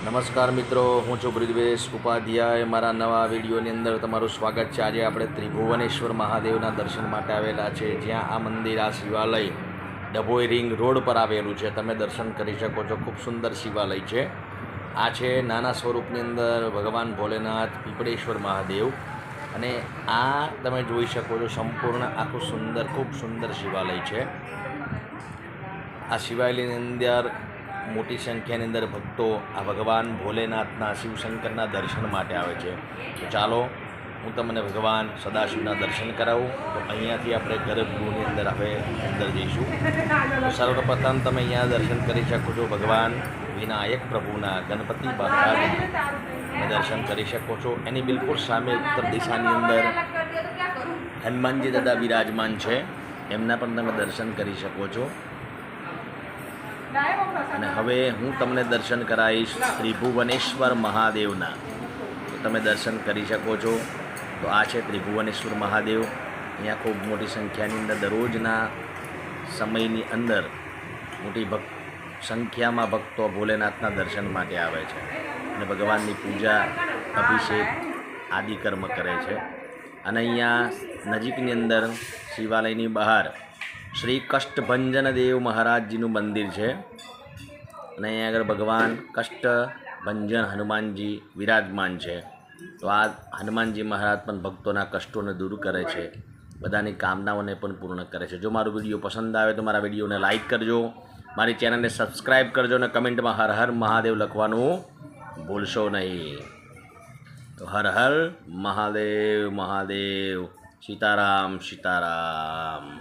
નમસ્કાર મિત્રો, હું છું બ્રિજવેશ ઉપાધ્યાય. મારા નવા વિડીયોની અંદર તમારું સ્વાગત છે. આજે આપણે ત્રિભુવનેશ્વર મહાદેવના દર્શન માટે આવેલા છે, જ્યાં આ મંદિર આ શિવાલય ડભોઈ રિંગ રોડ પર આવેલું છે. તમે દર્શન કરી શકો છો. ખૂબ સુંદર શિવાલય છે. આ છે નાના સ્વરૂપની અંદર ભગવાન ભોલેનાથ, પીપળેશ્વર મહાદેવ. અને આ તમે જોઈ શકો છો, સંપૂર્ણ આખું સુંદર, ખૂબ સુંદર શિવાલય છે. આ શિવાલયની અંદર મોટી સંખ્યાની અંદર ભક્તો આ ભગવાન ભોલેનાથના શિવશંકરના દર્શન માટે આવે છે. તો ચાલો, હું તમને ભગવાન સદાશિવના દર્શન કરાવું. તો અહીંયાથી આપણે ગર્ભગૃહની અંદર હવે અંદર જઈશું. તો સર્વપ્રથમ તમે અહીંયા દર્શન કરી શકો છો ભગવાન વિનાયક પ્રભુના ગણપતિ બાપાના દર્શન કરી શકો છો. એની બિલકુલ સામે ઉત્તર દિશાની અંદર હનુમાનજી દાદા વિરાજમાન છે. એમના પણ તમે દર્શન કરી શકો છો. અને હવે હું તમને દર્શન કરાવીશ ત્રિભુવનેશ્વર મહાદેવના. તમે દર્શન કરી શકો છો. તો આ છે ત્રિભુવનેશ્વર મહાદેવ. અહીંયા ખૂબ મોટી સંખ્યાની અંદર, દરરોજના સમયની અંદર મોટી ભક્ત સંખ્યામાં ભક્તો ભોલેનાથના દર્શન માટે આવે છે. અને ભગવાનની પૂજા, અભિષેક આદિ કર્મ કરે છે. અને અહીંયા નજીકની અંદર શિવાલયની બહાર શ્રી કષ્ટભંજન દેવ મહારાજજીનું મંદિર છે. અને અહીંયા આગળ ભગવાન કષ્ટભંજન હનુમાનજી વિરાજમાન છે. તો આ હનુમાનજી મહારાજ પણ ભક્તોના કષ્ટોને દૂર કરે છે. બધાની કામનાઓને પણ પૂર્ણ કરે છે. જો મારો વીડિયો પસંદ આવે તો મારા વિડીયોને લાઈક કરજો. મારી ચેનલને સબસ્ક્રાઈબ કરજો અને કમેન્ટમાં હર હર મહાદેવ લખવાનું ભૂલશો નહીં. તો હર હર મહાદેવ મહાદેવ. સીતારામ સીતારામ.